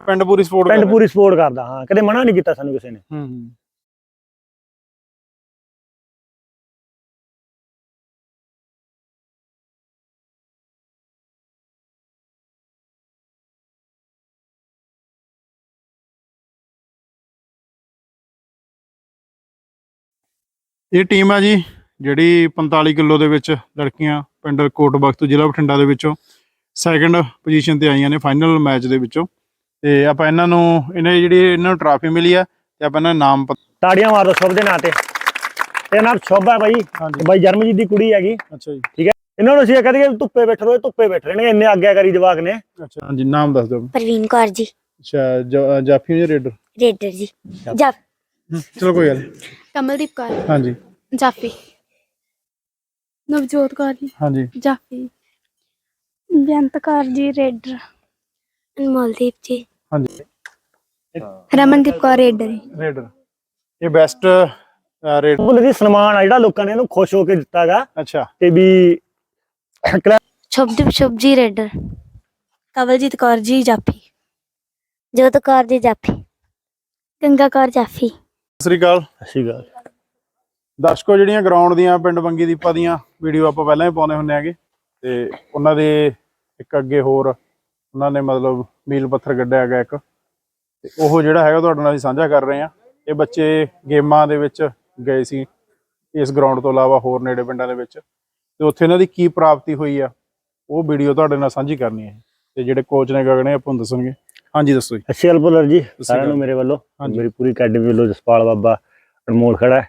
ਪਿੰਡ ਪੂਰੀ ਸਪੋਰਟ ਪਿੰਡ ਪੂਰੀ ਸਪੋਰਟ ਕਰਦਾ ਹਾਂ। ਕਦੇ ਮਨਾ ਨਹੀਂ ਕੀਤਾ ਸਾਨੂੰ ਕਿਸੇ ਨੇ। ਹੂੰ ਹੂੰ। ਇਹ ਟੀਮ ਆ ਜੀ ਜਿਹੜੀ 45 ਕਿਲੋ ਦੇ ਵਿੱਚ ਲੜਕੀਆਂ ਪਿੰਡ ਕੋਟ ਬਖਤ ਜ਼ਿਲ੍ਹਾ ਬਠਿੰਡਾ ਦੇ ਵਿੱਚੋਂ ਸੈਕੰਡ ਪੋਜੀਸ਼ਨ ਤੇ ਆਈਆਂ ਨੇ ਫਾਈਨਲ ਮੈਚ ਦੇ ਵਿੱਚੋਂ। ਤੇ ਆਪਾਂ ਇਹਨਾਂ ਨੂੰ ਇਹਨੇ ਜਿਹੜੀ ਇਹਨਾਂ ਨੂੰ ਟਰਾਫੀ ਮਿਲੀ ਆ ਤੇ ਆਪਾਂ ਇਹਨਾਂ ਦਾ ਨਾਮ ਤਾੜੀਆਂ ਮਾਰੋ ਸ਼ੁਭ ਦੇ ਨਾਂ ਤੇ। ਤੇ ਨਾਮ ਸ਼ੁਭ ਹੈ ਬਾਈ। ਹਾਂਜੀ। ਬਾਈ ਜਰਮਜੀਤ ਦੀ ਕੁੜੀ ਹੈਗੀ। ਅੱਛਾ ਜੀ। ਇਹਨਾਂ ਨੂੰ ਅਸੀਂ ਇਹ ਕਹਦੇ ਕਿ ਧੁੱਪੇ ਬੈਠ ਰਹੋ ਧੁੱਪੇ ਬੈਠ ਰਹੇ ਨੇ ਇੰਨੇ ਆਗਿਆਕਾਰੀ ਜਵਾਕ ਨੇ। ਅੱਛਾ ਹਾਂਜੀ ਨਾਮ ਦੱਸ ਦਿਓ। ਪ੍ਰਵੀਨ ਕੌਰ ਜੀ। ਅੱਛਾ ਜਾਫੀ ਜਾਂ ਰੇਡਰ? ਰੇਡਰ ਜੀ। ਜਾ ਚਲੋ ਕੋਈ ਗੱਲ। ਕਮਲਦੀਪ ਕੌਰ। ਹਾਂਜੀ। ਜਾਫੀ। ਨਵਜੋਤ ਕੌਰ ਜੀ। ਹਾਂਜੀ। ਜਾਫੀ। ਬੇਅੰਤ ਕੌਰ ਜੀ ਰੇਡਰ। ਅਨਮੋਲਦੀਪ ਜੀ। ਹਾਂਜੀ। ਰਮਨਦੀਪ ਕੌਰ ਰੇਡਰ। ਜੀ ਰੇਡਰ। ਇਹ ਬੈਸਟ ਰੇਡ ਉਹ ਦੀ ਸਨਮਾਨ ਆ ਜਿਹੜਾ ਲੋਕਾਂ ਨੇ ਇਹਨੂੰ ਖੁਸ਼ ਹੋ ਕੇ ਦਿੱਤਾਗਾ ਅੱਛਾ। ਤੇ ਵੀ ਸ਼ੁਭਦੀਪ ਸ਼ੁਭ ਜੀ ਰੇਡਰ। ਕਵਲਜੀਤ ਕੌਰ ਜੀ ਜਾਫੀ। ਜੋਤ ਕੌਰ ਜੀ ਜਾਫੀ। ਗੰਗਾ ਕੌਰ ਜਾਫੀ। ਸਤਿ ਸ੍ਰੀ ਅਕਾਲ। ਦਰਸ਼ਕੋ ਜਿਹੜੀਆਂ ਗਰਾਊਂਡ ਦੀਆਂ ਪਿੰਡ ਬੰਗੀ ਦੀਪਾ ਦੀਆਂ ਵੀਡੀਓ ਆਪਾਂ ਪਹਿਲਾਂ ਹੀ ਪਾਉਂਦੇ ਹੁੰਦੇ ਆਗੇ ਤੇ ਉਹਨਾਂ ਦੇ ਇੱਕ ਅੱਗੇ ਹੋਰ ਉਹਨਾਂ ਨੇ ਮਤਲਬ ਮੀਲ ਪੱਥਰ ਗੱਡਿਆ ਹੈਗਾ ਇੱਕ। ਤੇ ਉਹ ਜਿਹੜਾ ਹੈਗਾ ਤੁਹਾਡੇ ਨਾਲ ਅਸੀਂ ਸਾਂਝਾ ਕਰ ਰਹੇ ਹਾਂ। ਇਹ ਬੱਚੇ ਗੇਮਾਂ ਦੇ ਵਿੱਚ ਗਏ ਸੀ ਇਸ ਗਰਾਊਂਡ ਤੋਂ ਇਲਾਵਾ ਹੋਰ ਨੇੜੇ ਪਿੰਡਾਂ ਦੇ ਵਿੱਚ। ਤੇ ਉੱਥੇ ਇਹਨਾਂ ਦੀ ਕੀ ਪ੍ਰਾਪਤੀ ਹੋਈ ਆ ਉਹ ਵੀਡੀਓ ਤੁਹਾਡੇ ਨਾਲ ਸਾਂਝੀ ਕਰਨੀ ਹੈ। ਤੇ ਜਿਹੜੇ ਕੋਚ ਨੇ ਗਗਨੇ ਆਪਾਂ ਨੂੰ ਦੱਸਣਗੇ। ਹਾਂਜੀ ਦੱਸੋ ਜੀ। ਅੱਛੀ ਗੱਲ ਭੁੱਲਰ ਜੀ ਸਾਰਿਆਂ। ਨੂੰ ਮੇਰੇ ਵੱਲੋਂ। ਮੇਰੀ ਪੂਰੀ ਅਕੈਡਮੀ ਵੱਲੋਂ ਜਸਪਾਲ ਬਾਬਾ ਅਨਮੋਲ ਖੜਾ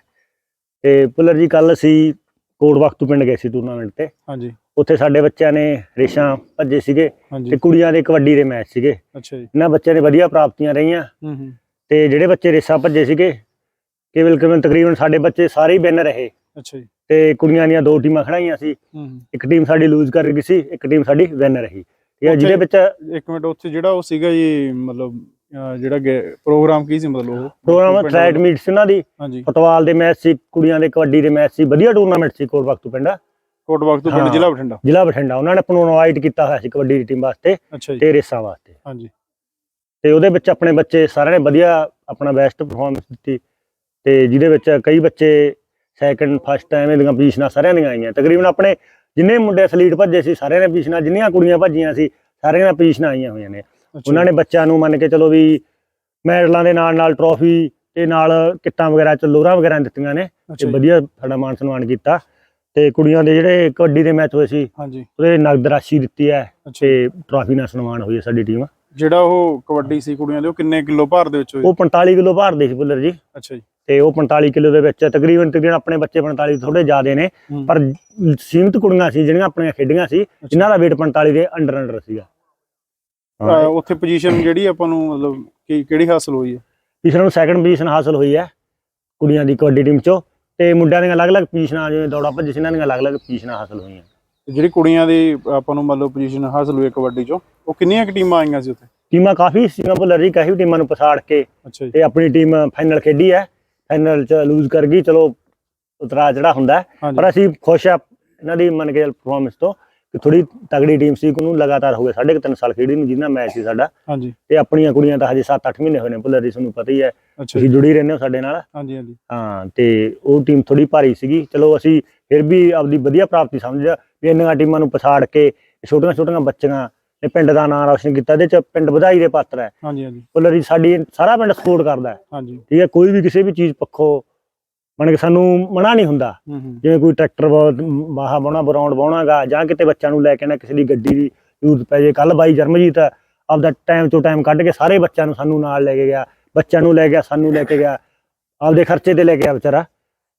ਤੇ ਭੁੱਲਰ ਜੀ ਕੱਲ ਅਸੀਂ ਕੋਟ ਵਕਤੂ ਪਿੰਡ ਗਏ ਸੀ ਟੂਰਨਾਮੈਂਟ ਤੇ। ਹਾਂਜੀ। ਉੱਥੇ ਸਾਡੇ ਬੱਚਿਆਂ ਨੇ ਰੇਸ਼ਾਂ ਭੱਜੇ ਸੀਗੇ ਤੇ ਕੁੜੀਆਂ ਦੇ ਕਬੱਡੀ ਦੇ ਮੈਚ ਸੀਗੇ। ਅੱਛਾ ਜੀ। ਇਹਨਾਂ ਬੱਚਿਆਂ ਨੇ ਵਧੀਆ ਪ੍ਰਾਪਤੀਆਂ ਰਹੀਆਂ। ਤੇ ਜਿਹੜੇ ਬੱਚੇ ਰੇਸਾਂ ਭੱਜੇ ਸੀਗੇ ਕੇਵਲ ਕੇਵਲ ਤਕਰੀਬਨ ਸਾਡੇ ਬੱਚੇ ਸਾਰੇ ਹੀ ਵਿਨ ਰਹੇ। ਅੱਛਾ ਜੀ। ਤੇ ਕੁੜੀਆਂ ਦੀਆਂ ਦੋ ਟੀਮਾਂ ਖੜਾਈਆਂ ਸੀ। ਇੱਕ ਟੀਮ ਸਾਡੀ ਲੂਜ਼ ਕਰ ਗਈ ਸੀ ਇੱਕ ਟੀਮ ਸਾਡੀ ਵਿਨ ਰਹੀ। ਠੀਕ ਹੈ ਜਿਹਦੇ ਵਿੱਚ ਇੱਕ ਮਿੰਟ ਉੱਥੇ ਜਿਹੜਾ ਉਹ ਸੀਗਾ ਜੀ ਮਤਲਬ ਜਿਹੜਾ ਪ੍ਰੋਗਰਾਮ ਕੀ ਸੀ ਮਤਲਬ ਉਹ? ਪ੍ਰੋਗਰਾਮ ਪਿੰਡ ਥ੍ਰੈਡ ਵੱਲੋਂ? ਮੀਟ ਸੀ ਉਹਨਾਂ ਦੀ। ਫੁੱਟਬਾਲ ਦੇ ਮੈਚ ਸੀ ਕੁੜੀਆਂ ਦੇ ਕਬੱਡੀ ਦੇ ਮੈਚ ਸੀ ਵਧੀਆ ਟੂਰਨਾਮੈਂਟ ਸੀ ਕੋਟ ਵਕਤੂ ਪਿੰਡ। ਕੋਟਬਾਗ ਤੋਂ ਪਿੰਡ ਹਾਂ। ਜ਼ਿਲ੍ਹਾ ਬਠਿੰਡਾ? ਜ਼ਿਲ੍ਹਾ ਬਠਿੰਡਾ। ਉਹਨਾਂ ਨੇ ਆਪਾਂ ਨੂੰ ਇਨਵਾਈਟ ਕੀਤਾ ਹੋਇਆ ਸੀ ਕਬੱਡੀ ਦੀ ਟੀਮ ਵਾਸਤੇ ਅੱਛਾ ਜੀ। ਤੇ ਰੇਸਾਂ ਵਾਸਤੇ। ਹਾਂਜੀ। ਤੇ ਉਹਦੇ ਵਿੱਚ ਆਪਣੇ ਬੱਚੇ ਸਾਰਿਆਂ ਨੇ ਵਧੀਆ ਆਪਣਾ ਬੈਸਟ ਪਰਫਾਰਮੈਂਸ ਦਿੱਤੀ। ਤੇ ਜਿਹਦੇ ਵਿੱਚ ਕਈ ਬੱਚੇ ਸੈਕੰਡ ਫਸਟ ਐਵੇਂ ਦੀਆਂ ਪੋਜੀਸ਼ਨਾਂ ਸਾਰਿਆਂ ਦੀਆਂ ਆਈਆਂ। ਤਕਰੀਬਨ ਆਪਣੇ ਜਿੰਨੇ ਮੁੰਡੇ ਐਥਲੀਟ ਭੱਜੇ ਸੀ ਸਾਰਿਆਂ ਨੇ ਪੋਜੀਸ਼ਨਾਂ ਜਿੰਨੀਆਂ ਕੁੜੀਆਂ ਭੱਜੀਆਂ ਸੀ ਸਾਰਿਆਂ ਦੀਆਂ ਪੋਜੀਸ਼ਨਾਂ ਆਈਆਂ ਹੋਈਆਂ ਨੇ। ਅੱਛਾ ਉਹਨਾਂ ਨੇ ਬੱਚਿਆਂ ਨੂੰ ਮੰਨ ਕੇ ਚਲੋ ਵੀ ਮੈਡਲਾਂ ਦੇ ਨਾਲ ਨਾਲ ਟਰੋਫੀ ਤੇ ਨਾਲ ਕਿੱਟਾਂ ਵਗੈਰਾ ਚ ਲੋਰਾਂ ਵਗੈਰਾ ਦਿੱਤੀਆਂ ਨੇ। ਅੱਛਾ ਤੇ ਜੀ, ਵਧੀਆ ਸਾਡਾ ਮਾਨ ਸਨਮਾਨ ਕੀਤਾ। ਤੇ ਕੁੜੀਆਂ ਦੇ ਜਿਹੜੇ ਕਬੱਡੀ ਦੇ ਮੈਚ ਹੋਏ ਸੀ ਹਾਂਜੀ। ਉਹਦੇ ਨਗਦ ਰਾਸ਼ੀ ਦਿੱਤੀ ਹੈ ਤੇ ਟਰਾਫੀ ਨਾਲ ਸਨਮਾਨ ਹੋਈ ਹੈ ਸਾਡੀ ਟੀਮ ਜਿਹੜਾ ਉਹ ਕਬੱਡੀ ਸੀ ਕੁੜੀਆਂ ਦੇ ਉਹ ਕਿੰਨੇ ਕਿਲੋ ਭਾਰ ਦੇ ਵਿੱਚ ਹੋਈ ਉਹ 45 ਕਿਲੋ ਭਾਰ ਦੇ ਸੀ ਬੁੱਲਰ ਜੀ। ਅੱਛਾ ਜੀ। ਤੇ ਉਹ 45 ਕਿਲੋ ਦੇ ਵਿੱਚ ਤਕਰੀਬਨ ਤਕਰੀਬਨ ਆਪਣੇ ਬੱਚੇ 45 ਥੋੜੇ ਜ਼ਿਆਦੇ ਨੇ। ਪਰ ਸੀਮਿਤ ਕੁੜੀਆਂ ਸੀ ਜਿਹੜੀਆਂ ਆਪਣੀਆਂ ਖੇਡੀਆਂ ਸੀ ਜਿਨ੍ਹਾਂ ਦਾ weight 45 ਦੇ ਅੰਡਰ ਅੰਡਰ ਸੀਗਾ। ਉੱਥੇ ਪੋਜੀਸ਼ਨ ਜਿਹੜੀ ਆਪਾਂ ਨੂੰ ਮਤਲਬ ਕਿਹੜੀ ਹਾਸਲ ਹੋਈ ਹੈ? ਤੀਸਰਾ ਨੂੰ ਸੈਕੰਡ ਪੋਜੀਸ਼ਨ ਹਾਸਲ ਹੋਈ ਹੈ ਕੁੜੀਆਂ ਦੀ ਕਬੱਡੀ ਟੀਮ ਚੋਂ। ਤੇ ਮੁੰਡਿਆਂ ਦੀਆਂ ਅਲੱਗ-ਅਲੱਗ ਪੋਜੀਸ਼ਨਾਂ ਜਿਵੇਂ ਦੌੜਾ ਭੱਜ ਇਹਨਾਂ ਦੀਆਂ ਅਲੱਗ-ਅਲੱਗ ਪੋਜੀਸ਼ਨਾਂ ਹਾਸਲ ਹੋਈਆਂ। ਤੇ ਜਿਹੜੀ ਕੁੜੀਆਂ ਦੀ ਆਪਾਂ ਨੂੰ ਮਤਲਬ ਪੋਜੀਸ਼ਨ ਹਾਸਲ ਹੋਈ ਕਬੱਡੀ ਚੋਂ ਉਹ ਕਿੰਨੀਆਂ ਕੁ ਟੀਮਾਂ ਆਈਆਂ ਸੀ ਉੱਥੇ? ਟੀਮਾਂ ਕਾਫੀ ਸੀਗੀਆਂ ਭੁੱਲਰ ਜੀ ਕਾਫੀ ਟੀਮਾਂ ਨੂੰ ਪਛਾੜ ਕੇ ਅੱਛਾ ਜੀ। ਤੇ ਆਪਣੀ ਟੀਮ ਫਾਈਨਲ ਖੇਡੀ ਹੈ। ਫਾਈਨਲ ਚ ਲੂਜ਼ ਕਰ ਗਈ ਚਲੋ ਉਤਰਾ ਜਿਹੜਾ ਹੁੰਦਾ ਹੈ। ਹਾਂਜੀ। ਪਰ ਅਸੀਂ ਖੁਸ਼ ਆ ਇਹਨਾਂ ਦੀ ਮੰਨ ਕੇ ਪਰਫਾਰਮੈਂਸ ਤੋਂ। ਥੋੜੀ ਤਗੜੀ ਟੀਮ ਸੀ ਉਹਨੂੰ ਲਗਾਤਾਰ ਹੋ ਗਏ ਸਾਢੇ ਕੁ ਤਿੰਨ ਸਾਲ ਖੇਡੀ ਨੂੰ ਜਿੰਨਾ ਮੈਚ ਸੀ ਸਾਡਾ। ਹਾਂਜੀ। ਤੇ ਆਪਣੀਆਂ ਕੁੜੀਆਂ ਤਾਂ ਹਜੇ 7-8 ਮਹੀਨੇ ਹੋਏ ਨੇ ਭੁੱਲਰ ਤੁਹਾਨੂੰ ਪਤਾ ਹੀ ਹੈ। ਤੁਸੀਂ ਜੁੜੀ ਰਹਿੰਦੇ ਹੋ ਸਾਡੇ ਨਾਲ। ਹਾਂਜੀ ਹਾਂਜੀ। ਹਾਂ ਤੇ ਉਹ ਟੀਮ ਥੋੜੀ ਭਾਰੀ ਸੀਗੀ। ਚਲੋ ਅਸੀਂ ਫਿਰ ਵੀ ਆਪਦੀ ਵਧੀਆ ਪ੍ਰਾਪਤੀ ਸਮਝਿਆ ਵੀ ਇੰਨੀਆਂ ਟੀਮਾਂ ਨੂੰ ਪਛਾੜ ਕੇ ਛੋਟੀਆਂ ਛੋਟੀਆਂ ਬੱਚੀਆਂ ਨੇ ਪਿੰਡ ਦਾ ਨਾਮ ਰੌਸ਼ਨ ਕੀਤਾ ਇਹਦੇ ਚ ਪਿੰਡ ਵਧਾਈ ਦੇ ਪਾਤਰ ਹੈ। ਹਾਂਜੀ ਹਾਂਜੀ। ਭੁੱਲਰ ਸਾਡੀ ਸਾਰਾ ਪਿੰਡ ਸਪੋਰਟ ਕਰਦਾ ਹੈ। ਹਾਂਜੀ। ਠੀਕ ਹੈ ਕੋਈ ਵੀ ਕਿਸੇ ਵੀ ਚੀਜ਼ ਪੱਖੋਂ ਮੰਨ ਕੇ ਸਾਨੂੰ ਮਨਾ ਨਹੀਂ ਹੁੰਦਾ। ਜਿਵੇਂ ਕੋਈ ਟਰੈਕਟਰ ਬਾਹਾ ਬਾਉਣਾ ਗਰਾਊਂਡ ਬਾਉਣਾਗਾ ਜਾਂ ਕਿਤੇ ਬੱਚਿਆਂ ਨੂੰ ਲੈ ਕੇ ਨਾ ਕਿਸੇ ਦੀ ਗੱਡੀ ਦੀ ਯੂਜ਼ ਪੈ ਜੇ। ਕੱਲ ਬਾਈ ਜਰਮਜੀਤ ਆਪਦਾ ਟਾਈਮ ਤੋਂ ਟਾਈਮ ਕੱਢ ਕੇ ਸਾਰੇ ਬੱਚਿਆਂ ਨੂੰ ਸਾਨੂੰ ਨਾਲ ਲੈ ਕੇ ਗਿਆ। ਬੱਚਿਆਂ ਨੂੰ ਲੈ ਗਿਆ ਸਾਨੂੰ ਲੈ ਕੇ ਗਿਆ। ਆਪਦੇ ਖਰਚੇ ਤੇ ਲੈ ਕੇ ਗਿਆ ਵਿਚਾਰਾ।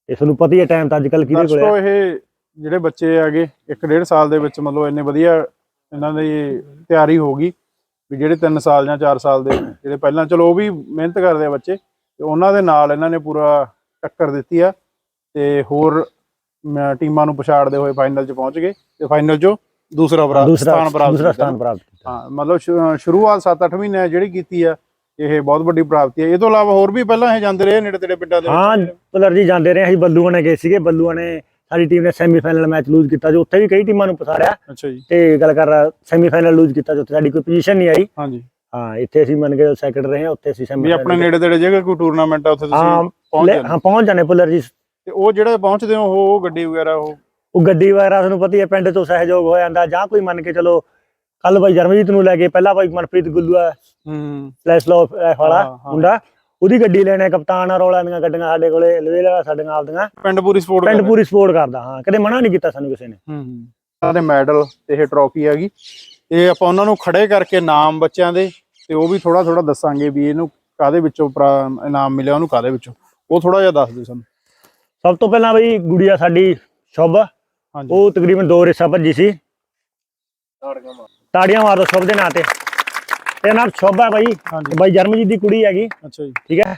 ਤੇ ਤੁਹਾਨੂੰ ਪਤਾ ਹੀ ਹੈ ਟਾਈਮ ਤਾਂ ਅੱਜ ਕੱਲ ਕਿਹਦੇ ਕੋਲ ਹੈ ਇਹ ਜਿਹੜੇ ਬੱਚੇ ਇੱਕ ਡੇਢ ਸਾਲ ਦੇ ਵਿੱਚ ਮਤਲਬ ਇੰਨੇ ਵਧੀਆ ਇਹਨਾਂ ਦੀ ਤਿਆਰੀ ਹੋ ਗਈ ਵੀ ਜਿਹੜੇ 3 ਸਾਲ ਜਾਂ 4 ਸਾਲ ਦੇ ਜਿਹੜੇ ਪਹਿਲਾਂ ਚਲੋ ਉਹ ਵੀ ਮਿਹਨਤ ਕਰਦੇ ਆ ਬੱਚੇ ਤੇ ਉਹਨਾਂ ਦੇ ਨਾਲ ਇਹਨਾਂ ਨੇ ਪੂਰਾ ਟੱਕਰ ਦਿੱਤੀ ਆ ਤੇ ਹੋਰ ਟੀਮਾਂ ਨੂੰ ਪਛਾੜਦੇ ਹੋਏ ਫਾਈਨਲ 'ਚ ਪਹੁੰਚ ਗਏ ਤੇ ਫਾਈਨਲ 'ਚੋਂ ਦੂਸਰਾ ਪ੍ਰਾ- ਦੂਸਰਾ ਸਥਾਨ ਪ੍ਰਾਪਤ ਦੂਸਰਾ ਸਥਾਨ ਪ੍ਰਾਪਤ ਕੀਤਾ। ਹਾਂ ਮਤਲਬ ਸ਼ੁਰੂਆਤ 7-8 ਮਹੀਨੇ ਜਿਹੜੀ ਕੀਤੀ ਆ ਇਹ ਬਹੁਤ ਵੱਡੀ ਪ੍ਰਾਪਤੀ ਹੈ ਇਹ ਤੋਂ ਇਲਾਵਾ ਹੋਰ ਵੀ ਪਹਿਲਾਂ ਇਹ ਜਾਂਦੇ ਰਹੇ ਨੇੜੇ ਤੇੜੇ ਪਿੰਡਾਂ ਦੇ? ਹਾਂ ਭੁੱਲਰ ਜੀ ਜਾਂਦੇ ਰਹੇ। ਅਸੀਂ ਬੱਲੂਆਣੇ ਗਏ ਸੀਗੇ। ਬੱਲੂਆਣੇ ਸਾਡੀ ਟੀਮ ਨੇ ਸੈਮੀਫਾਈਨਲ ਮੈਚ ਲੂਜ਼ ਕੀਤਾ ਜੋ ਉੱਥੇ ਵੀ ਕਈ ਟੀਮਾਂ ਨੂੰ ਪਛਾੜਿਆ। ਅੱਛਾ ਜੀ। ਤੇ ਗੱਲ ਕਰ ਸੈਮੀਫਾਈਨਲ ਲੂਜ਼ ਕੀਤਾ ਜੋ ਉੱਥੇ ਸਾਡੀ ਕੋਈ ਪੋਜੀਸ਼ਨ ਨਹੀਂ ਆਈ। ਹਾਂਜੀ। ਹਾਂ ਇੱਥੇ ਅਸੀਂ ਮੰਨ ਕੇ ਸੈਕਿੰਡ ਰਹੇ ਹਾਂ ਉੱਥੇ ਅਸੀਂ ਵੀ ਸੈਮੀ ਆਪਣੇ ਨੇੜੇ ਤੇੜੇ ਜਗ੍ਹਾ ਕੋਈ ਟੂਰਨਾਮੈਂਟ ਆ ਉੱਥੇ ਹਾਂ ਤੁਸੀਂ ਪਹੁੰਚ ਜਾਂਦੇ ਹਾਂ। ਪਹੁੰਚ ਜਾਣੇ ਪੁੱਲਰ ਜੀ। ਤੇ ਉਹ ਜਿਹੜੇ ਪਹੁੰਚਦੇ ਹੋ ਉਹ ਗੱਡੀ ਵਗੈਰਾ ਉਹ? ਉਹ ਗੱਡੀ ਵਗੈਰਾ ਤੁਹਾਨੂੰ ਪਤਾ ਹੀ ਹੈ ਪਿੰਡ ਤੋਂ ਸਹਿਯੋਗ ਹੋ ਜਾਂਦਾ ਜਾਂ ਕੋਈ ਮੰਨ ਕੇ ਚਲੋ ਕੱਲ ਬਾਈ ਜਰਮਜੀਤ ਨੂੰ ਲੈ ਕੇ ਪਹਿਲਾਂ ਬਾਈ ਮਨਪ੍ਰੀਤ ਗੁੱਲੂ ਆ ਹੂੰ ਲੈਸ ਲੋ ਵਾਲਾ ਹਾਂ, ਹਾਂ। ਮੁੰਡਾ ਉਹਦੀ ਗੱਡੀ ਲੈਣੇ ਕਪਤਾਨ ਆ ਰੌਲਾ ਦੀਆਂ ਗੱਡੀਆਂ ਸਾਡੇ ਕੋਲੇ ਲਵੇਲਾ ਸਾਡੀਆਂ ਆਪਦੀਆਂ ਪਿੰਡ ਪੂਰੀ ਸਪੋਰਟ ਪਿੰਡ ਪੂਰੀ ਸਪੋਰਟ ਕਰਦਾ ਹਾਂ ਕਦੇ ਮਨਾ ਨਹੀਂ ਕੀਤਾ ਸਾਨੂੰ ਕਿਸੇ ਨੇ। ਹੂੰ ਉਹਨਾਂ ਦੇ ਮੈਡਲ ਤੇ ਇਹ ਟਰੋਫੀ ਹੈਗੀ ਇਹ ਆਪਾਂ ਉਹਨਾਂ ਨੂੰ ਖੜੇ ਕਰਕੇ ਨਾਮ ਬੱਚਿਆਂ ਦੇ ਤੇ ਉਹ ਵੀ ਥੋੜਾ ਥੋੜਾ ਦੱਸਾਂਗੇ ਵੀ ਇਹਨੂੰ ਕਾਦੇ ਵਿੱਚੋਂ ਇਨਾਮ ਮਿਲਿਆ ਉਹਨੂੰ ਕਾਦੇ ਵਿੱਚੋਂ? ਉਹ ਥੋੜਾ ਜਿਹਾ ਦੱਸ ਦਿਓ ਸਾਨੂੰ। ਸਭ ਤੋਂ ਪਹਿਲਾਂ ਬਈ ਗੁੜੀਆ ਸਾਡੀ ਸ਼ੁਭ। ਹਾਂਜੀ। ਉਹ ਤਕਰੀਬਨ ਦੋ ਰੇਸਾਂ ਭੱਜੀ ਸੀ। ਤਾੜੀਆਂ ਮਾਰ। ਦੋ ਸ਼ੁਭ ਦੇ ਨਾਂ ਤੇ। ਇਹ ਨਾਮ ਸ਼ੁਭ ਹੈ ਬਾਈ। ਹਾਂਜੀ। ਬਾਈ ਜਰਮਜੀਤ ਦੀ ਕੁੜੀ ਹੈਗੀ। ਅੱਛਾ ਜੀ। ਠੀਕ ਹੈ।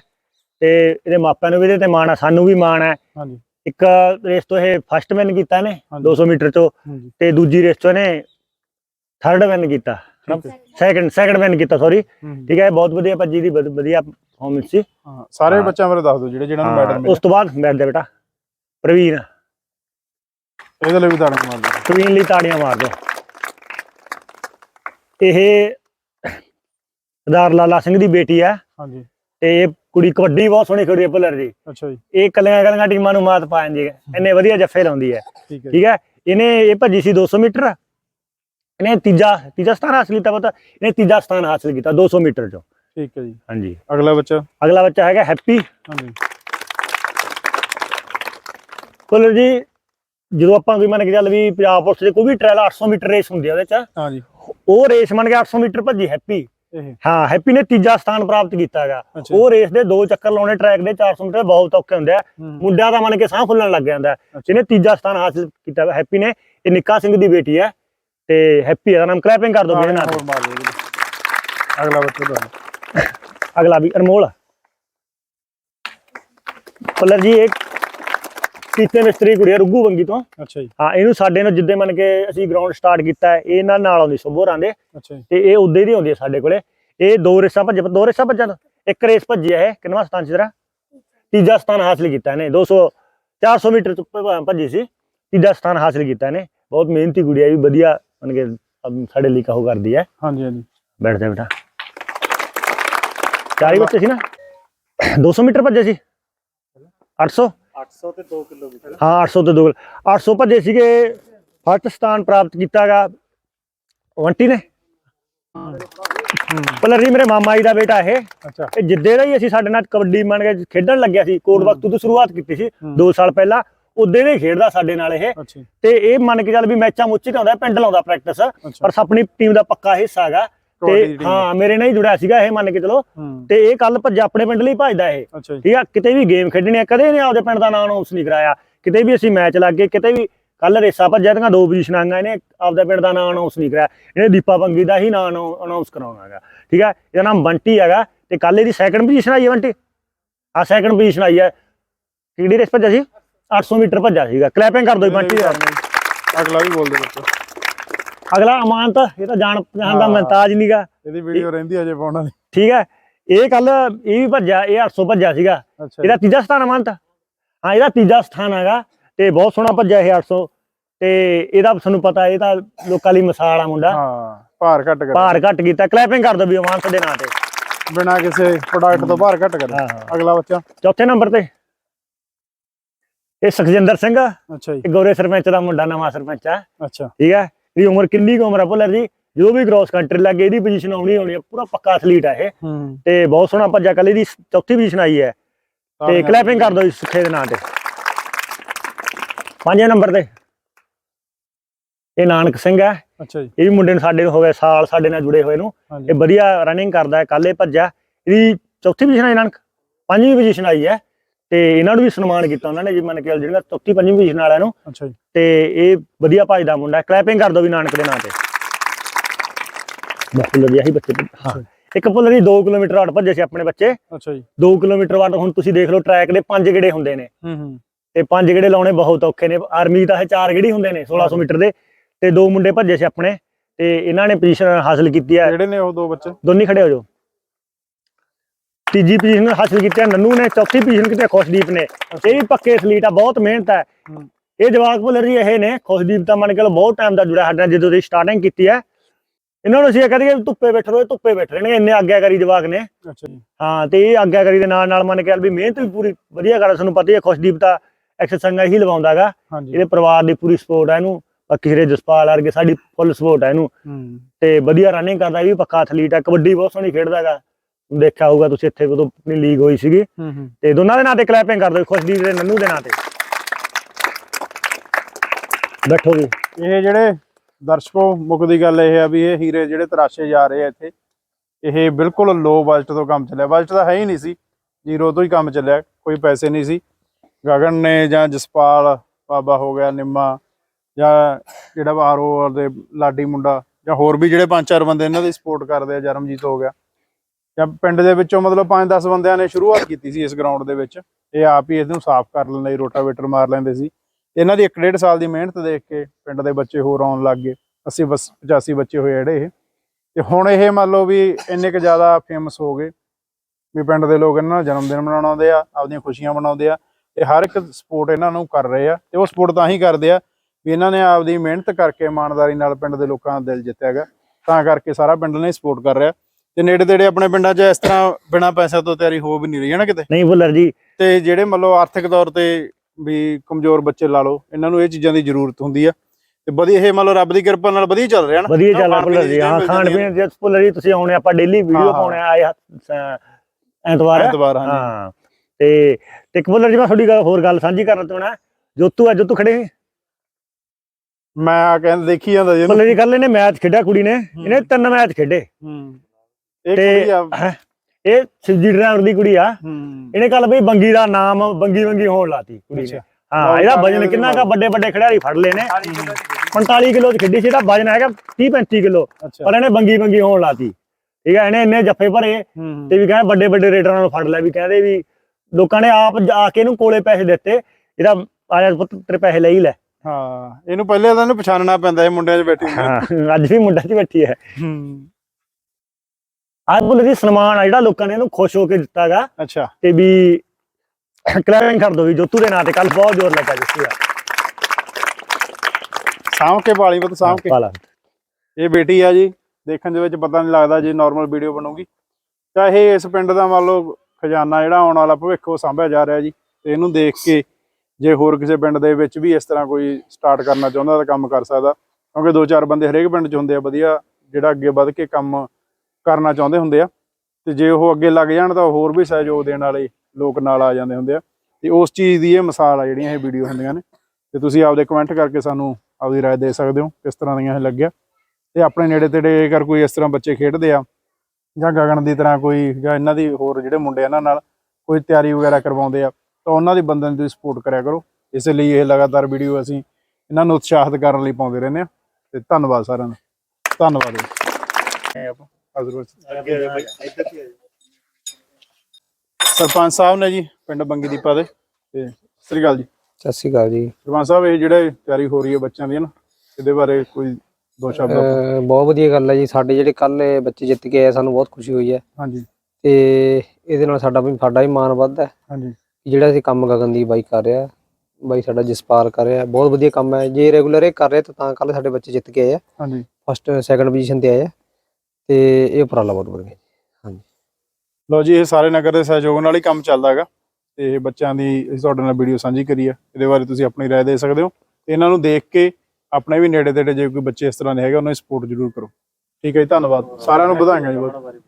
ਤੇ ਇਹਦੇ ਮਾਪਿਆਂ ਨੂੰ ਵੀ ਇਹਦੇ ਤੇ ਮਾਣ ਆ ਸਾਨੂੰ ਵੀ ਮਾਣ ਹੈ ਹਾਂਜੀ। ਇੱਕ ਰੇਸ ਤੋਂ ਇਹ ਫਸਟ ਵਿਨ ਕੀਤਾ ਇਹਨੇ ਹਾਂਜੀ। 200 ਮੀਟਰ ਤੋਂ ਹਾਂਜੀ। ਤੇ ਦੂਜੀ ਰੇਸ ਤੋਂ ਇਹਨੇ ਥਰਡ ਵਿਨ ਕੀਤਾ। ਠੀਕ ਹੈ। ਸੈਕੰਡ ਸੈਕੰਡ ਵਿਨ ਕੀਤਾ ਸੌਰੀ ਹੂੰ। ਠੀਕ ਹੈ ਬਹੁਤ ਵਧੀਆ ਭੱਜੀ ਦੀ ਵਧ- ਵਧੀਆ ਪਰਫਾਰਮੈਂਸ ਸੀ। ਹਾਂ ਸਾਰੇ ਹਾਂ। ਬੱਚਿਆਂ ਬਾਰੇ ਦੱਸ ਦਿਓ ਜਿਹੜੇ ਜਿਹਨਾਂ ਨੂੰ ਮੈਡਲ ਹਾਂ, ਮਿਲੇ। ਉਸ ਤੋਂ ਬਾਅਦ ਬੈਠ ਜਾ ਬੇਟਾ ਪ੍ਰਵੀਨ। ਇਹਦੇ ਲਈ ਵੀ ਤਾੜੀਆਂ ਮਾਰ ਦਿਓ। ਪ੍ਰਵੀਨ ਲਈ ਤਾੜੀਆਂ ਮਾਰ ਦਿਓ। ਇਹ ਸਰਦਾਰ ਲਾਲਾ ਸਿੰਘ ਦੀ ਬੇਟੀ ਹੈ। ਹਾਂਜੀ। ਤੇ ਇਹ ਕੁੜੀ ਕਬੱਡੀ ਬਹੁਤ ਸੋਹਣੀ ਖੇਡਦੀ ਹੈ ਭੁੱਲਰ ਦੀ। ਅੱਛਾ ਜੀ। ਇਹ ਕੱਲੀਆਂ ਕੱਲੀਆਂ ਟੀਮਾਂ ਨੂੰ ਮਾਤ ਪਾ ਜਾਂਦੀ ਹੈ। ਇੰਨੇ ਵਧੀਆ ਜੱਫੇ ਲਾਉਂਦੀ ਹੈ। ਠੀਕ ਹੈ ਜੀ। ਠੀਕ ਹੈ ਇਹਨੇ ਇਹ ਭੱਜੀ ਸੀ 200 ਮੀਟਰ। ਇਹਨੇ ਤੀਜਾ ਤੀਜਾ ਸਥਾਨ ਹਾਸਲ ਕੀਤਾ ਪਤਾ। ਇਹਨੇ ਤੀਜਾ ਸਥਾਨ ਹਾਸਲ ਕੀਤਾ 200 ਮੀਟਰ ਚੋਂ। ਠੀਕ ਹੈ ਜੀ। ਹਾਂਜੀ। ਅਗਲਾ ਬੱਚਾ? ਅਗਲਾ ਬੱਚਾ ਹੈਗਾ ਹੈਪੀ। ਹਾਂਜੀ। ਭੁੱਲਰ ਜੀ ਜਦੋਂ ਆਪਾਂ ਕੋਈ ਮੰਨ ਕੇ ਚੱਲ ਵੀ ਪੰਜਾਬ ਪੁਲਿਸ ਦੇ ਕੋਈ ਵੀ ਟ੍ਰਾਇਲ 800 ਮੀਟਰ ਰੇਸ ਹੁੰਦੀ ਹੈ ਉਹਦੇ ਚ ਹਾਂਜੀ। ਉਹ ਰੇਸ ਮੰਨ ਕੇ 800 ਮੀਟਰ ਭੱਜੀ ਹੈਪੀ। ਇਹ। ਹਾਂ ਹੈਪੀ ਨੇ ਤੀਜਾ ਸਥਾਨ ਪ੍ਰਾਪਤ ਕੀਤਾ ਹੈਗਾ। ਉਹ ਰੇਸ ਦੇ ਦੋ ਚੱਕਰ ਲਾਉਣੇ ਟਰੈਕ ਦੇ 400 ਮੀਟਰ ਬਹੁਤ ਔਖੇ ਹੁੰਦੇ ਆ। ਮੁੰਡਿਆਂ ਦਾ ਮੰਨ ਕੇ ਸਾਹ ਫੁੱਲਣ ਲੱਗ ਜਾਂਦਾ। ਜਿਹਨੇ ਤੀਜਾ ਸਥਾਨ ਹਾਸਲ ਕੀਤਾ ਹੈਪੀ ਨੇ। ਇਹ ਨਿੱਕਾ ਸਿੰਘ ਦੀ ਬੇਟੀ ਹੈ। ਤੇ ਹੈਪੀ ਦਾ ਨਾਮ ਕਲੈਪਿੰਗ ਕਰ ਦੋ ਮੇਰੇ ਨਾਲ। ਹੋਰ ਮਾਰ। ਅਗਲਾ ਬੱਚਾ ਤੁਹਾਡਾ ਅਗਲਾ ਵੀ ਅਨਮੋਲ। ਪੱਲਰ ਜੀ ਇੱਕ ਤੀਤੇ ਮਿਸਤਰੀ ਕੁੜੀ ਰੁੱਗੂ ਬੰਗੀ ਤੋਂ। ਅੱਛਾ ਜੀ। ਹਾਂ ਇਹਨੂੰ ਸਾਡੇ ਨਾਲ ਜਿੱਦੇ ਮੰਨ ਕੇ ਅਸੀਂ ਗਰਾਊਂਡ ਸਟਾਰਟ ਕੀਤਾ ਹੈ, ਇਹ ਇਹਨਾਂ ਨਾਲ ਆਉਂਦੀ ਸੁਬੋਰਾਂ ਦੇ ਅੱਛਾ ਜੀ। ਤੇ ਇਹ ਉਦੇ ਦੀ ਆਉਂਦੀ ਹੈ ਸਾਡੇ ਕੋਲੇ। ਇਹ ਦੋ ਰੇਸਾਂ ਭੱਜ ਦੋ ਰੇਸਾਂ ਭੱਜਣ। ਇੱਕ ਰੇਸ ਭੱਜੀ ਹੈ ਇਹ ਕਿੰਨਵਾਂ ਸਥਾਨ ਸੀ ਤੇਰਾ? ਤੀਜਾ ਸਥਾਨ ਹਾਸਲ ਕੀਤਾ ਇਹਨੇ। 200 400 ਮੀਟਰ ਤੋਂ ਭੱਜੀ ਸੀ। ਤੀਜਾ ਸਥਾਨ ਹਾਸਲ ਕੀਤਾ ਇਹਨੇ। ਬਹੁਤ ਮਿਹਨਤੀ ਹੈ ਵੀ ਵਧੀਆ ਮੰਨ ਕੇ ਸਾਡੇ ਲਈ ਕਹੋ ਕਰਦੀ ਹੈ। ਹਾਂਜੀ ਹਾਂਜੀ। ਬੈਠ ਜਾ ਬੇਟਾ। ਚਾਰੀ ਬੱਚੇ ਸੀ ਨਾ? 200 ਮੀਟਰ ਭੱਜੇ ਸੀ। 800 800 ਤੇ 2 ਕਿਲੋਮੀਟਰ। ਹਾਂ 800 ਤੇ 2 800 ਭੱਜੇ ਸੀਗੇ। ਫਸਟ ਸਥਾਨ ਪ੍ਰਾਪਤ ਕੀਤਾਗਾ ਵੰਟੀ ਨੇ। ਪਲਰ ਜੀ ਮੇਰੇ ਮਾਮਾ ਜੀ ਦਾ ਬੇਟਾ ਇਹ। ਅੱਛਾ। ਇਹ ਜਿੱਦੇ ਦਾ ਹੀ ਅਸੀਂ ਸਾਡੇ ਨਾਲ ਕਬੱਡੀ ਮੰਨ ਕੇ ਖੇਡਣ ਲੱਗਿਆ ਸੀ। ਕੋਟ ਵਕਤ ਤੋਂ ਸ਼ੁਰੂਆਤ ਕੀਤੀ ਸੀ। ਹੂੰ। 2 ਸਾਲ ਪਹਿਲਾਂ ਉਦੋਂ ਦੇ ਖੇਡਦਾ ਸਾਡੇ ਨਾਲ ਇਹ। ਅੱਛਾ। ਤੇ ਇਹ ਮੰਨ ਕੇ ਚੱਲ ਵੀ ਮੈਚਾਂ ਮੁੱਚੇ ਤੇ ਆਉਂਦਾ ਪਿੰਡ ਲਾਉਂਦਾ ਪ੍ਰੈਕਟਿਸ ਪਰ ਆਪਣੀ ਟੀਮ ਦਾ ਪੱਕਾ ਹਿੱਸਾ ਹੈਗਾ। ਤੇ ਹਾਂ ਮੇਰੇ ਨਾਲ ਹੀ ਜੁੜਿਆ ਸੀਗਾ ਇਹ ਮੰਨ ਕੇ ਚਲੋ। ਤੇ ਇਹ ਕੱਲ ਭੱਜਾ ਆਪਣੇ ਪਿੰਡ ਲਈ ਭੱਜਦਾ ਇਹ। ਠੀਕ ਆ? ਕਿਤੇ ਵੀ ਗੇਮ ਖੇਡਣੀ ਆ ਕਦੇ ਨੇ ਆਪਦੇ ਪਿੰਡ ਦਾ ਨਾਂ ਅਨਾਉਂਸ ਨਹੀਂ ਕਰਾਇਆ। ਕਿਤੇ ਵੀ ਅਸੀਂ ਮੈਚ ਲੱਗ ਗਏ ਕਿਤੇ ਵੀ ਕੱਲ ਰੇਸਾ ਭੱਜਿਆ ਤਾਂ ਦੋ ਪੋਜੀਸ਼ਨਾਂ ਆਈਆਂ ਇਹਨੇ ਆਪਦੇ ਪਿੰਡ ਦਾ ਨਾਂ ਅਨਾਉਂਸ ਨਹੀਂ ਕਰਾਇਆ। ਇਹਨੇ ਦੀਪਾ ਪੰਗੀ ਦਾ ਹੀ ਨਾਂ ਅਨਾਉਂਸ ਕਰਾਉਣਾ ਹੈਗਾ। ਠੀਕ ਆ? ਇਹਦਾ ਨਾਮ ਬੰਟੀ ਹੈਗਾ। ਤੇ ਕੱਲ ਇਹਦੀ ਸੈਕੰਡ ਪੋਜੀਸ਼ਨ ਆਈ ਹੈ ਬੰਟੀ। ਆ ਸੈਕੰਡ ਪੋਜੀਸ਼ਨ ਆਈ ਹੈ ਕਿਹੜੀ ਰੇਸ ਭੱਜਿਆ ਸੀ? 800 ਮੀਟਰ ਭੱਜਿਆ ਸੀਗਾ। ਕਲੈਪਿੰਗ ਕਰ ਜੀ ਬੰਟੀ ਦਾ ਅਗਲਾ ਵੀ ਬੋਲ ਦੇ ਬੱਚਾ। ਅਗਲਾ ਅਮਾਨਤ ਇਹ ਤਾਂ ਜਾਣ ਪਛਾਣ ਦਾ। ਮਹਤਾਜ ਨਹੀਂਗਾ ਇਹਦੀ ਵੀਡੀਓ ਰਹਿੰਦੀ ਅਜੇ ਪਾਉਣਾ ਦੀ ਠੀਕ ਹੈ। ਇਹ ਕੱਲ ਇਹ ਵੀ ਭੱਜਿਆ ਇਹ 800 ਭੱਜਿਆ ਸੀਗਾ। ਇਹਦਾ ਤੀਜਾ ਸਥਾਨ ਅਮਨਤ। ਹਾਂ ਇਹਦਾ ਤੀਜਾ ਸਥਾਨ ਹੈਗਾ। ਤੇ ਬਹੁਤ ਸੋਹਣਾ ਭੱਜਿਆ ਇਹ 800 ਤੇ ਇਹਦਾ ਤੁਹਾਨੂੰ ਪਤਾ ਇਹ ਤਾਂ ਲੋਕਾਂ ਲਈ ਮਿਸਾਲ ਆ ਮੁੰਡਾ। ਹਾਂ ਭਾਰ ਘੱਟ ਕਰ ਭਾਰ ਘੱਟ ਕੀਤਾ। ਕਲੈਪਿੰਗ ਕਰ ਦੋ ਵੀ ਅਮਾਨਤ ਦੇ ਨਾਂ ਤੇ। ਬਿਨਾ ਕਿਸੇ ਪ੍ਰੋਡਕਟ ਤੋਂ ਭਾਰ ਘੱਟ ਕਰ। ਅਗਲਾ ਬੱਚਾ। ਚੌਥੇ ਨੰਬਰ ਤੇ। ਇਹ ਸੁਖਜਿੰਦਰ ਸਿੰਘ ਅੱਛਾ ਜੀ। ਗੋਰੇ ਸਰਪੰਚ ਦਾ ਮੁੰਡਾ ਨਵਾਂ ਸਰਪੰਚ ਆ। ਅੱਛਾ। ਠੀਕ ਹੈ ਇਹਦੀ ਉਮਰ ਕਿੰਨੀ ਕੁ ਉਮਰ ਆ ਭੁੱਲਰ ਜੀ? ਜੋ ਵੀ ਕ੍ਰਾਸ ਕੰਟਰੀ ਲੱਗੇ ਇਹਦੀ ਪੋਜੀਸ਼ਨ ਆਉਣੀ ਹੋਣੀ ਆ ਪੂਰਾ ਪੱਕਾ ਐਥਲੀਟ ਆ ਇਹ। ਤੇ ਬਹੁਤ ਸੋਹਣਾ ਭੱਜਾ ਕੱਲ ਇਹਦੀ ਚੌਥੀ ਪੋਜੀਸ਼ਨ ਆਈ ਹੈ। ਤੇ ਕਲੈਪਿੰਗ ਕਰ ਦਿਓ ਸੁੱਖੇ ਦੇ ਨਾਂ ਤੇ। ਪੰਜਵੇਂ ਨੰਬਰ ਤੇ। ਇਹ ਨਾਨਕ ਸਿੰਘ ਹੈ ਅੱਛਾ ਜੀ। ਇਹ ਵੀ ਮੁੰਡੇ ਨੂੰ ਸਾਡੇ ਨੂੰ ਹੋ ਸਾਲ ਸਾਡੇ ਨਾਲ ਜੁੜੇ ਹੋਏ ਨੂੰ। ਇਹ ਵਧੀਆ ਰਨਿੰਗ ਕਰਦਾ ਹੈ ਕੱਲ ਇਹ ਭੱਜਿਆ ਇਹਦੀ ਚੌਥੀ ਪੋਜੀਸ਼ਨ ਆਈ ਨਾਨਕ। ਪੰਜਵੀਂ ਪੋਜੀਸ਼ਨ ਆਈ ਹੈ। ਤੇ ਇਹਨਾਂ ਨੂੰ ਵੀ ਸਨਮਾਨ ਕੀਤਾ ਉਹਨਾਂ ਨੇ ਜੀ ਮੰਨ ਕੇ ਚੱਲ ਜਿਹੜਾ ਚੌਥੀ ਪੰਜਵੀਂ ਪੋਜੀਸ਼ਨ ਵਾਲਿਆਂ ਨੂੰ। ਅੱਛਾ ਜੀ। ਤੇ ਇਹ ਵਧੀਆ ਭੱਜਦਾ ਮੁੰਡਾ ਕਲੈਪਿੰਗ ਕਰ ਦਿਓ ਵੀ ਨਾਨਕ ਦੇ ਨਾਂ ਤੇ। ਬਹੁਤ ਵਧੀਆ ਹੀ ਬੱਚੇ। ਹਾਂ। ਇੱਕ ਪੁੱਲ ਦੀ 2 ਕਿਲੋਮੀਟਰ ਵਾਟ ਭੱਜੇ ਸੀ ਆਪਣੇ ਬੱਚੇ। ਅੱਛਾ ਜੀ। 2 ਕਿਲੋਮੀਟਰ ਵਾਟ ਹੁਣ ਤੁਸੀਂ ਦੇਖ ਲਓ ਟਰੈਕ ਦੇ ਪੰਜ ਗੇੜੇ ਹੁੰਦੇ ਨੇ। ਹੂੰ ਹੂੰ। ਤੇ ਪੰਜ ਗੇੜੇ ਲਾਉਣੇ ਬਹੁਤ ਔਖੇ ਨੇ। ਆਰਮੀ ਦਾ ਇਹ ਚਾਰ ਗੇੜੇ ਹੁੰਦੇ ਨੇ 1600 ਮੀਟਰ ਦੇ। ਤੇ ਦੋ ਮੁੰਡੇ ਭੱਜੇ ਸੀ ਆਪਣੇ। ਤੇ ਇਹਨਾਂ ਨੇ ਪੋਜੀਸ਼ਨ ਹਾਸਲ ਕੀਤੀ ਹੈ। ਕਿਹੜੇ ਨੇ ਉਹ ਦੋ ਬੱਚੇ? ਦੋਨੇ ਖੜੇ ਹੋ ਜਾਓ। ਤੀਜੀ ਪੋਜੀਸ਼ਨ ਹਾਸਲ ਕੀਤੀ ਹੈ। ਨੰਨੂ ਨੇ ਚੌਥੀ ਪੋਜੀਸ਼ਨ ਕੀਤੀ ਹੈ ਖੁਸ਼ਦੀਪ ਨੇ। ਇਹ ਵੀ ਪੱਕੇ ਐਥਲੀਟ ਆ ਬਹੁਤ ਮਿਹਨਤ ਹੈ। ਇਹ ਜਵਾਕ ਬੋਲਰ ਜੀ ਇਹ ਨੇ। ਖੁਸ਼ਦੀਪ ਤਾਂ ਮੰਨ ਕੇ ਬਹੁਤ ਟਾਈਮ ਦਾ ਜੁੜਿਆ ਸਾਡੇ ਨਾਲ ਜਦੋਂ ਦੀ ਸਟਾਰਟਿੰਗ ਕੀਤੀ ਹੈ। ਇਹਨਾਂ ਨੂੰ ਅਸੀਂ ਇਹ ਕਹਦੇ ਧੁੱਪੇ ਬੈਠ ਇਹ ਧੁੱਪੇ ਬੈਠ ਰਹੇ ਨੇ ਇੰਨੇ ਆਗਿਆਕਾਰੀ ਜਵਾਕ ਨੇ। ਅੱਛਾ ਜੀ। ਹਾਂ ਤੇ ਇਹ ਆਗਿਆਕਾਰੀ ਦੇ ਨਾਲ ਨਾਲ ਮੰਨ ਕੇ ਵੀ ਮਿਹਨਤ ਵੀ ਪੂਰੀ ਵਧੀਆ ਕਰਦਾ ਤੁਹਾਨੂੰ ਪਤਾ ਹੀ ਹੈ ਖੁਸ਼ਦੀਪ ਤਾਂ ਐਕਸਰਸਾਈਜ਼ ਹੀ ਲਵਾਉਂਦਾਗਾ ਇਹਦੇ ਪਰਿਵਾਰ ਦੀ ਪੂਰੀ ਸਪੋਰਟ ਹੈ ਇਹਨੂੰ। ਬਾਕੀ ਹੀਰੇ ਜਸਪਾਲ ਵਰਗੇ ਸਾਡੀ ਫੁੱਲ ਸਪੋਰਟ ਹੈ ਇਹਨੂੰ। ਤੇ ਵਧੀਆ ਰਨਿੰਗ ਕਰਦਾ ਇਹ ਵੀ ਪੱਕਾ ਐਥਲੀਟ ਹੈ ਕਬੱਡੀ ਬਹੁਤ ਸੋਹਣੀ ਖੇਡਦਾਗਾ ਦੇਖਿਆ ਹੋਊਗਾ ਤੁਸੀਂ ਇੱਥੇ ਉਦੋਂ ਆਪਣੀ ਲੀਗ ਹੋਈ ਸੀਗੀ। ਤੇ ਦੋਨਾਂ ਦੇ ਨਾਂ ਤੇ ਕਲੈਪਿੰਗ ਕਰ ਦਿਓ ਖੁਸ਼ਦੀਪ ਦੇ ਨੰਨੂ ਦੇ ਨਾਂ ਤੇ। ਬੈਠੋ ਜੀ। ਇਹ ਜਿਹੜੇ ਦਰਸ਼ਕੋ ਮੁੱਖ ਦੀ ਗੱਲ ਇਹ ਆ ਵੀ ਇਹ ਹੀਰੇ ਜਿਹੜੇ ਤਰਾਸ਼ੇ ਜਾ ਰਹੇ ਆ ਇੱਥੇ ਇਹ ਬਿਲਕੁਲ ਲੋ ਬਜਟ ਤੋਂ ਕੰਮ ਚੱਲਿਆ। ਬਜਟ ਤਾਂ ਹੈ ਹੀ ਨਹੀਂ ਸੀ। ਜ਼ੀਰੋ ਤੋਂ ਹੀ ਕੰਮ ਚੱਲਿਆ। ਕੋਈ ਪੈਸੇ ਨਹੀਂ ਸੀ। ਗਗਨ ਨੇ ਜਾਂ ਜਸਪਾਲ ਬਾਬਾ ਹੋ ਗਿਆ ਨਿੰਮਾ ਜਾਂ ਜਿਹੜਾ ਆਰਓ ਦੇ ਲਾਡੀ ਮੁੰਡਾ ਜਾਂ ਹੋਰ ਵੀ ਜਿਹੜੇ ਪੰਜ ਚਾਰ ਬੰਦੇ ਇਹਨਾਂ ਦੀ ਸਪੋਰਟ ਕਰਦੇ ਆ ਜਰਮਜੀਤ ਹੋ ਗਿਆ। ਜਾਂ ਪਿੰਡ ਦੇ ਵਿੱਚੋਂ ਮਤਲਬ 5-10 ਬੰਦਿਆਂ ਨੇ ਸ਼ੁਰੂਆਤ ਕੀਤੀ ਸੀ ਇਸ ਗਰਾਊਂਡ ਦੇ ਵਿੱਚ। ਇਹ ਆਪ ਹੀ ਇਹਨੂੰ ਸਾਫ਼ ਕਰ ਲੈਂਦੇ ਸੀ ਰੋਟਾਵੇਟਰ ਮਾਰ ਲੈਂਦੇ ਸੀ। ਇਹਨਾਂ ਦੀ 1.5 ਸਾਲ ਦੀ ਮਿਹਨਤ ਦੇਖ ਕੇ ਪਿੰਡ ਦੇ ਬੱਚੇ ਹੋਰ ਆਉਣ ਲੱਗ ਗਏ। 80 ਬਸ 85 ਬੱਚੇ ਹੋਏ ਜਿਹੜੇ ਇਹ। ਤੇ ਹੁਣ ਇਹ ਮੰਨ ਲਓ ਵੀ ਇੰਨੇ ਕੁ ਜ਼ਿਆਦਾ ਫੇਮਸ ਹੋ ਗਏ ਵੀ ਪਿੰਡ ਦੇ ਲੋਕ ਇਹਨਾਂ ਦਾ ਜਨਮ ਦਿਨ ਮਨਾਉਂਦੇ ਆ, ਆਪਦੀਆਂ ਖੁਸ਼ੀਆਂ ਮਨਾਉਂਦੇ ਆ ਤੇ ਹਰ ਇੱਕ ਸਪੋਰਟ ਇਹਨਾਂ ਨੂੰ ਕਰ ਰਹੇ ਆ ਤੇ ਉਹ ਸਪੋਰਟ ਤਾਂ ਹੀ ਕਰਦੇ ਆ ਵੀ ਇਹਨਾਂ ਨੇ ਆਪਦੀ ਮਿਹਨਤ ਕਰਕੇ ਇਮਾਨਦਾਰੀ ਨਾਲ ਪਿੰਡ ਦੇ ਲੋਕਾਂ ਦਾ ਦਿਲ ਜਿੱਤਿਆ ਹੈਗਾ। ਤਾਂ ਕਰਕੇ ਸਾਰਾ ਪਿੰਡ ਨੇ ਸਪੋਰਟ ਕਰ ਰਿਹਾ। ਤੇ ਨੇੜੇ ਤੇੜੇ ਆਪਣੇ ਪਿੰਡਾਂ 'ਚ ਇਸ ਤਰ੍ਹਾਂ ਬਿਨਾਂ ਪੈਸਿਆਂ ਤੋਂ ਤਿਆਰੀ ਹੋ ਵੀ ਨਹੀਂ ਰਹੀ ਹੈ ਨਾ ਕਿਤੇ? ਨਹੀਂ ਭੁੱਲਰ ਜੀ। ਤੇ ਜਿਹੜੇ ਮਤਲਬ ਆਰਥਿਕ ਤੌਰ ਤੇ ਵੀ ਕਮਜ਼ੋਰ ਬੱਚੇ ਲਾ ਲਓ ਇਹਨਾਂ ਨੂੰ ਇਹ ਚੀਜ਼ਾਂ ਦੀ ਜ਼ਰੂਰਤ ਹੁੰਦੀ ਆ। ਤੇ ਵਧੀਆ ਇਹ ਮਤਲਬ ਰੱਬ ਦੀ ਕਿਰਪਾ ਨਾਲ ਵਧੀਆ ਚੱਲ ਰਿਹਾ ਨਾ। ਵਧੀਆ ਚੱਲ ਰਿਹਾ ਭੁੱਲਰ ਜੀ ਹਾਂ ਖਾਣ ਪੀਣ ਦੇ ਭੁੱਲਰ ਜੀ ਤੁਸੀਂ ਆਉਣੇ ਆਪਾਂ ਡੇਲੀ ਵੀਡੀਓ। ਪਾਉਣੇ ਆਏ ਐਤਵਾਰ। ਐਤਵਾਰ ਹਾਂ। ਤੇ ਤੇ ਭੁੱਲਰ ਜੀ ਮੈਂ ਤੁਹਾਡੀ ਗੱਲ ਹੋਰ ਗੱਲ ਸਾਂਝੀ ਕਰਨਾ ਚਾਹਣਾ ਜੋਤੂ ਅੱਜ ਤੂੰ ਖੜੇ ਮੈਂ ਆ ਕਹਿੰਦਾ ਦੇਖੀ ਜਾਂਦਾ ਜੀ ਇਹਨੂੰ। ਭੁੱਲਰ ਜੀ ਕੱਲ ਇਹਨੇ ਮੈਚ ਖੇਡਿਆ ਕੁੜੀ ਨੇ ਇਹਨੇ ਤਿੰਨ ਮੈਚ ਖੇਡੇ। ਹੂੰ। ਇਹ ਤੇ- ਕੁੜੀ ਆ। ਹੈਂ, ਇਹ ਸਿੱਜੀ ਡਰਾਈਵਰ ਦੀ ਕੁੜੀ ਆ। ਹੂੰ। ਇਹਨੇ ਕੱਲ ਬਈ ਬੰਗੀ ਦਾ ਨਾਮ ਬੰਗੀ ਬੰਗੀ ਹੋਣ ਲਾਤੀ ਕੁੜੀ ਨੇ। ਅੱਛਾ। ਹਾਂ ਇਹਦਾ ਵਜਨ ਦੇ ਕਿੰਨਾ ਕਾ। ਵੱਡੇ ਵੱਡੇ ਖਿਡਾਰੀ ਫੜ ਲਏ ਨੇ। 45 ਕਿਲੋ ਚ ਖੇਡੀ ਸੀ ਇਹਦਾ ਵਜਨ ਹੈਗਾ 30 35 ਕਿਲੋ। ਅੱਛਾ। ਪਰ ਇਹਨੇ ਬੰਗੀ ਬੰਗੀ ਹੋਣ ਲਾਤੀ। ਠੀਕ ਹੈ ਇਹਨੇ ਇੰਨੇ ਜੱਫੇ ਭਰੇ ਹੂੰ ਤੇ ਵੀ ਕਹਿੰਦੇ ਵੱਡੇ ਵੱਡੇ ਰੇਡਰਾਂ ਨੂੰ ਫੜ ਲਿਆ ਵੀ ਕਹਿੰਦੇ ਵੀ ਲੋਕਾਂ ਨੇ ਆਪ ਜਾ ਕੇ ਇਹਨੂੰ ਕੋਲੇ ਪੈਸੇ ਦਿੱਤੇ। ਇਹਦਾ ਆਇਆ ਪੁੱਤ ਤੇਰੇ ਪੈਸੇ ਲੈ ਹੀ ਲੈ। ਹਾਂ ਇਹਨੂੰ ਪਹਿਲੇ ਤਾਂ ਇਹਨੂੰ ਪਛਾਣਨਾ ਪੈਂਦਾ ਇਹ ਮੁੰਡਿਆਂ 'ਚ ਬੈਠੀ ਹੁੰਦੀ। ਹਾਂ ਅੱਜ ਵੀ ਮੁੰਡਾ 'ਚ ਬੈਠੀ ਹੈ। ਹੂੰ। ਅੱਜ ਬੁੱਲੇ ਦੀ ਸਨਮਾਨ ਆ ਜਿਹੜਾ ਲੋਕਾਂ ਨੇ ਇਹਨੂੰ ਖੁਸ਼ ਹੋ ਕੇ ਦਿੱਤਾਗਾ। ਅੱਛਾ। ਤੇ ਵੀ ਕਲੈਰਿੰਗ ਕਰ ਦੋ ਵੀ ਜੋਤੂ ਦੇ ਨਾਂ ਤੇ ਕੱਲ ਬਹੁਤ ਜ਼ੋਰ ਲੱਗਾ ਜਿੱਤੀ ਆ ਸਾਂਭ ਕੇ ਪਾਲੀ ਬਤ ਸਾਂਭ ਕੇ। ਪਾਲਾ ਇਹ ਬੇਟੀ ਆ ਜੀ ਦੇਖਣ ਦੇ ਵਿੱਚ ਪਤਾ ਨਹੀਂ ਲੱਗਦਾ ਜੇ ਨਾਰਮਲ ਵੀਡੀਓ ਬਣੂਗੀ। ਤਾਂ ਇਹ ਇਸ ਪਿੰਡ ਦਾ ਮੰਨ ਲਓ ਖਜ਼ਾਨਾ ਜਿਹੜਾ ਆਉਣ ਵਾਲਾ ਭਵਿੱਖ ਉਹ ਸਾਂਭਿਆ ਜਾ ਰਿਹਾ ਜੀ। ਤੇ ਇਹਨੂੰ ਦੇਖ ਕੇ ਜੇ ਹੋਰ ਕਿਸੇ ਪਿੰਡ ਦੇ ਵਿੱਚ ਵੀ ਇਸ ਤਰ੍ਹਾਂ ਕੋਈ ਸਟਾਰਟ ਕਰਨਾ ਚਾਹੁੰਦਾ ਤਾਂ ਕੰਮ ਕਰ ਸਕਦਾ। ਕਿਉਂਕਿ ਦੋ ਚਾਰ ਬੰਦੇ ਹਰੇਕ ਪਿੰਡ 'ਚ ਹੁੰਦੇ ਆ ਵਧੀਆ ਜਿਹੜਾ ਅੱਗੇ ਵੱਧ ਕੇ ਕੰਮ ਕਰਨਾ ਚਾਹੁੰਦੇ ਹੁੰਦੇ ਆ ਤੇ ਜੇ ਉਹ ਅੱਗੇ ਲੱਗ ਜਾਣ ਤਾਂ ਹੋਰ ਵੀ ਸਹਿਯੋਗ ਦੇਣ ਵਾਲੇ ਲੋਕ ਨਾਲ ਆ ਜਾਂਦੇ ਹੁੰਦੇ ਆ ਤੇ ਉਸ ਚੀਜ਼ ਦੀ ਇਹ ਮਿਸਾਲ ਆ ਜਿਹੜੀਆਂ ਇਹ ਵੀਡੀਓ ਹੁੰਦੀਆਂ ਨੇ ਤੇ ਤੁਸੀਂ ਆਪਦੇ ਕਮੈਂਟ ਕਰਕੇ ਸਾਨੂੰ ਆਪਦੀ رائے ਦੇ ਸਕਦੇ ਹੋ ਕਿਸ ਤਰ੍ਹਾਂ ਦੀਆਂ ਇਹ ਲੱਗਿਆ ਤੇ ਆਪਣੇ ਨੇੜੇ ਤੇੜੇ ਅਗਰ ਕੋਈ ਇਸ ਤਰ੍ਹਾਂ ਬੱਚੇ ਖੇਡਦੇ ਆ ਜਾਂ ਗਗਨ ਦੀ ਤਰ੍ਹਾਂ ਕੋਈ ਜਾਂ ਇਹਨਾਂ ਦੀ ਹੋਰ ਜਿਹੜੇ ਮੁੰਡੇ ਆ ਇਹਨਾਂ ਨਾਲ ਕੋਈ ਤਿਆਰੀ ਵਗੈਰਾ ਕਰਵਾਉਂਦੇ ਆ ਤਾਂ ਉਹਨਾਂ ਦੀ ਬੰਦਿਆਂ ਦੀ ਤੁਸੀਂ ਸਪੋਰਟ ਕਰਿਆ ਕਰੋ ਇਸ ਲਈ ਇਹ ਲਗਾਤਾਰ ਵੀਡੀਓ ਅਸੀਂ ਇਹਨਾਂ ਨੂੰ ਉਤਸ਼ਾਹਿਤ ਕਰਨ ਲਈ ਪਾਉਂਦੇ ਰਹਿੰਦੇ ਆ ਤੇ ਧੰਨਵਾਦ ਸਾਰਿਆਂ ਦਾ ਧੰਨਵਾਦ ਜੀ ਇਹ ਆਪਾਂ ਹਾਜ਼ਰ ਸਰਪੰਚ ਸਾਹਿਬ ਨੇ ਜੀ ਪਿੰਡ ਬੰਗੀ ਦੀਪਾ ਦੇ। ਤੇ ਸ੍ਰੀ ਅਕਾਲ ਜੀ। ਸਤਿ ਸ਼੍ਰੀ ਅਕਾਲ ਜੀ। ਸਰਪੰਚ ਸਾਹਿਬ ਇਹ ਜਿਹੜੇ ਤਿਆਰੀ ਹੋ ਰਹੀ ਹੈ ਬੱਚਿਆਂ ਦੀ ਨਾ? ਇਹਦੇ ਬਾਰੇ ਕੋਈ ਦੋ ਸ਼ਬਦ ਬਹੁਤ ਵਧੀਆ ਗੱਲ ਹੈ ਜੀ। ਸਾਡੇ ਜਿਹੜੇ ਕੱਲ ਬੱਚੇ ਜਿੱਤ ਕੇ ਆਏ ਸਾਨੂੰ ਬਹੁਤ ਖੁਸ਼ੀ ਹੋਈ ਹੈ। ਹਾਂਜੀ। ਤੇ ਇਹਦੇ ਨਾਲ ਸਾਡਾ ਵੀ ਸਾਡਾ ਵੀ ਮਾਣ ਵੱਧਦਾ ਹੈ। ਹਾਂਜੀ। ਜਿਹੜਾ ਅਸੀਂ ਕੰਮ ਗਗਨਦੀਪ ਬਾਈ ਕਰ ਰਿਹਾ ਬਾਈ ਸਾਡਾ ਜਸਪਾਲ ਕਰ ਰਿਹਾ ਬਹੁਤ ਵਧੀਆ ਕੰਮ ਹੈ। ਜੇ ਰੈਗੂਲਰ ਇਹ ਕਰ ਰਿਹਾ ਤਾਂ ਤਾਂ ਕੱਲ ਸਾਡੇ ਬੱਚੇ ਜਿੱਤ ਕੇ ਆਏ ਆ। ਹਾਂਜੀ। ਫਸਟ ਸੈਕੰਡ ਪੋਜੀਸ਼ਨ ਤੇ ਆਏ ਆ। ਤੇ ਇਹ ਉਪਰਾਲਾ ਬਹੁਤ ਵਧੀਆ ਹਾਂਜੀ ਲਓ ਜੀ ਇਹ ਸਾਰੇ ਨਗਰ ਦੇ ਸਹਿਯੋਗ ਨਾਲ ਹੀ ਕੰਮ ਚੱਲਦਾ ਹੈਗਾ ਤੇ ਇਹ ਬੱਚਿਆਂ ਦੀ ਅਸੀਂ ਤੁਹਾਡੇ ਨਾਲ ਵੀਡੀਓ ਸਾਂਝੀ ਕਰੀ ਹੈ ਇਹਦੇ ਬਾਰੇ ਤੁਸੀਂ ਆਪਣੀ رائے ਦੇ ਸਕਦੇ ਹੋ ਤੇ ਇਹਨਾਂ ਨੂੰ ਦੇਖ ਕੇ ਆਪਣੇ ਵੀ ਨੇੜੇ ਤੇੜੇ ਜੇ ਕੋਈ ਬੱਚੇ ਇਸ ਤਰ੍ਹਾਂ ਦੇ ਹੈਗੇ ਉਹਨਾਂ ਦੀ ਸਪੋਰਟ ਜ਼ਰੂਰ ਕਰੋ ਠੀਕ ਹੈ ਜੀ ਧੰਨਵਾਦ ਸਾਰਿਆਂ ਨੂੰ ਵਧਾਈਆਂ ਜੀ ਬਹੁਤ